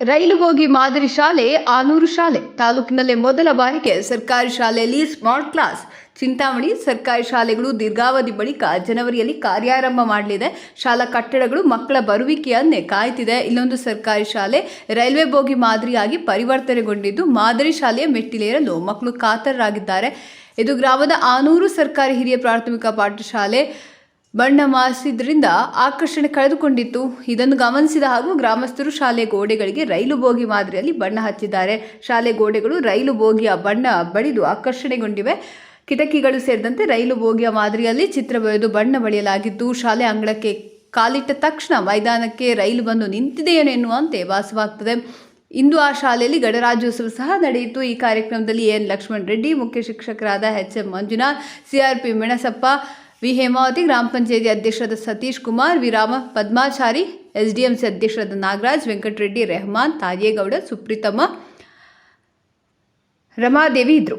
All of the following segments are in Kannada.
ರೈಲು ಬೋಗಿ ಮಾದರಿ ಶಾಲೆ, ಆನೂರು ಶಾಲೆ. ತಾಲೂಕಿನಲ್ಲೇ ಮೊದಲ ಬಾರಿಗೆ ಸರ್ಕಾರಿ ಶಾಲೆಯಲ್ಲಿ ಸ್ಮಾರ್ಟ್ ಕ್ಲಾಸ್. ಚಿಂತಾಮಣಿ ಸರ್ಕಾರಿ ಶಾಲೆಗಳು ದೀರ್ಘಾವಧಿ ಬಳಿಕ ಜನವರಿಯಲ್ಲಿ ಕಾರ್ಯಾರಂಭ ಮಾಡಲಿದೆ. ಶಾಲಾ ಕಟ್ಟಡಗಳು ಮಕ್ಕಳ ಬರುವಿಕೆಯನ್ನೇ ಕಾಯ್ತಿದೆ. ಇಲ್ಲೊಂದು ಸರ್ಕಾರಿ ಶಾಲೆ ರೈಲ್ವೆ ಬೋಗಿ ಮಾದರಿಯಾಗಿ ಪರಿವರ್ತನೆಗೊಂಡಿದ್ದು, ಮಾದರಿ ಶಾಲೆಯ ಮೆಟ್ಟಿಲೇರಲು ಮಕ್ಕಳು ಕಾತರರಾಗಿದ್ದಾರೆ. ಇದು ಗ್ರಾಮದ ಆನೂರು ಸರ್ಕಾರಿ ಹಿರಿಯ ಪ್ರಾಥಮಿಕ ಪಾಠಶಾಲೆ. ಬಣ್ಣ ಮಾಸಿದ್ರಿಂದ ಆಕರ್ಷಣೆ ಕಳೆದುಕೊಂಡಿತ್ತು. ಇದನ್ನು ಗಮನಿಸಿದ ಹಾಗೂ ಗ್ರಾಮಸ್ಥರು ಶಾಲೆ ಗೋಡೆಗಳಿಗೆ ರೈಲು ಬೋಗಿ ಮಾದರಿಯಲ್ಲಿ ಬಣ್ಣ ಹಚ್ಚಿದ್ದಾರೆ. ಶಾಲೆ ಗೋಡೆಗಳು, ರೈಲು ಬೋಗಿಯ ಬಣ್ಣ ಬಳಿದು ಆಕರ್ಷಣೆಗೊಂಡಿವೆ. ಕಿಟಕಿಗಳು ಸೇರಿದಂತೆ ರೈಲು ಬೋಗಿಯ ಮಾದರಿಯಲ್ಲಿ ಚಿತ್ರ ಬರೆದು ಬಣ್ಣ ಬಳಿಯಲಾಗಿದ್ದು ಶಾಲೆ ಅಂಗಳಕ್ಕೆ ಕಾಲಿಟ್ಟ ತಕ್ಷಣ ಮೈದಾನಕ್ಕೆ ರೈಲು ಬಂದು ನಿಂತಿದೆಯೇನೋ ಎನ್ನುವಂತೆ ಭಾಸವಾಗ್ತದೆ ಇಂದು ಆ ಶಾಲೆಯಲ್ಲಿ ಗಣರಾಜ್ಯೋತ್ಸವ ಸಹ ನಡೆಯಿತು. ಈ ಕಾರ್ಯಕ್ರಮದಲ್ಲಿ ಎನ್ ಲಕ್ಷ್ಮಣ್ ರೆಡ್ಡಿ, ಮುಖ್ಯ ಶಿಕ್ಷಕರಾದ H M Manjunath CRP Menasappa V Hemavathi ಗ್ರಾಮ ಪಂಚಾಯತಿ ಅಧ್ಯಕ್ಷರಾದ ಸತೀಶ್ ಕುಮಾರ್ ವಿರಾಮ ಪದ್ಮಾಚಾರಿ, ಎಸ್ಡಿಎಂಸಿ ಅಧ್ಯಕ್ಷರಾದ ನಾಗರಾಜ್, ವೆಂಕಟರೆಡ್ಡಿ ರೆಹಮಾನ್ ತಾಜೇಗೌಡ ಸುಪ್ರೀತಮ್ಮ ರಮಾದೇವಿ ಇದ್ರು.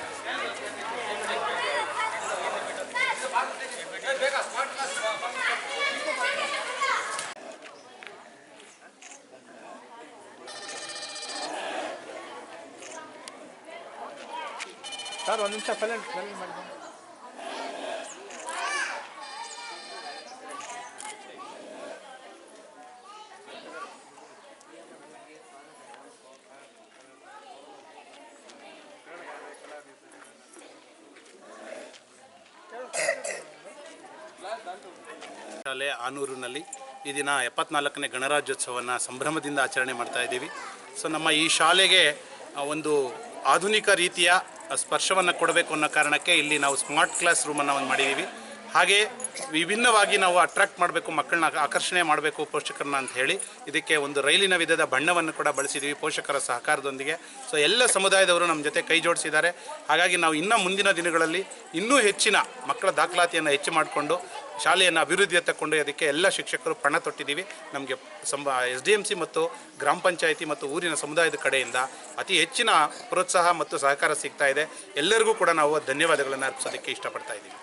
ಸರ್, ಒಂದು ನಿಮಿಷ ಶಾಲೆ ಆನೂರಿನಲ್ಲಿ ಈ ದಿನ ಎಪ್ಪತ್ನಾಲ್ಕನೇ ಗಣರಾಜ್ಯೋತ್ಸವವನ್ನು ಸಂಭ್ರಮದಿಂದ ಆಚರಣೆ ಮಾಡ್ತಾ ಇದ್ದೀವಿ. ಸೊ ನಮ್ಮ ಈ ಶಾಲೆಗೆ ಒಂದು ಆಧುನಿಕ ರೀತಿಯ ಸ್ಪರ್ಶವನ್ನು ಕೊಡಬೇಕು ಅನ್ನೋ ಕಾರಣಕ್ಕೆ ಇಲ್ಲಿ ನಾವು ಸ್ಮಾರ್ಟ್ ಕ್ಲಾಸ್ ರೂಮನ್ನು ಒಂದು ಮಾಡಿದ್ದೀವಿ. ಹಾಗೆ ವಿಭಿನ್ನವಾಗಿ ನಾವು ಅಟ್ರಾಕ್ಟ್ ಮಾಡಬೇಕು, ಮಕ್ಕಳನ್ನ ಆಕರ್ಷಣೆ ಮಾಡಬೇಕು ಪೋಷಕರನ್ನ ಅಂತ ಹೇಳಿ ಇದಕ್ಕೆ ಒಂದು ರೈಲಿನ ವಿಧದ ಬಣ್ಣವನ್ನು ಕೂಡ ಬಳಸಿದ್ದೀವಿ ಪೋಷಕರ ಸಹಕಾರದೊಂದಿಗೆ. ಸೊ ಎಲ್ಲ ಸಮುದಾಯದವರು ನಮ್ಮ ಜೊತೆ ಕೈ ಜೋಡಿಸಿದ್ದಾರೆ. ಹಾಗಾಗಿ ನಾವು ಇನ್ನು ಮುಂದಿನ ದಿನಗಳಲ್ಲಿ ಇನ್ನೂ ಹೆಚ್ಚಿನ ಮಕ್ಕಳ ದಾಖಲಾತಿಯನ್ನು ಹೆಚ್ಚು ಮಾಡಿಕೊಂಡು, ಶಾಲೆಯನ್ನು ಅಭಿವೃದ್ಧಿಯತ್ತ ಅದಕ್ಕೆ ಎಲ್ಲ ಶಿಕ್ಷಕರು ಪಣ ತೊಟ್ಟಿದ್ದೀವಿ. ನಮಗೆ ಸಂಬ ಎಸ್ ಡಿ ಎಂ ಸಿ ಮತ್ತು ಗ್ರಾಮ ಪಂಚಾಯಿತಿ ಮತ್ತು ಊರಿನ ಸಮುದಾಯದ ಕಡೆಯಿಂದ ಅತಿ ಹೆಚ್ಚಿನ ಪ್ರೋತ್ಸಾಹ ಮತ್ತು ಸಹಕಾರ ಸಿಗ್ತಾ ಇದೆ. ಎಲ್ಲರಿಗೂ ಕೂಡ ನಾವು ಧನ್ಯವಾದಗಳನ್ನು ಅರ್ಪಿಸೋದಕ್ಕೆ ಇಷ್ಟಪಡ್ತಾ ಇದ್ದೀವಿ.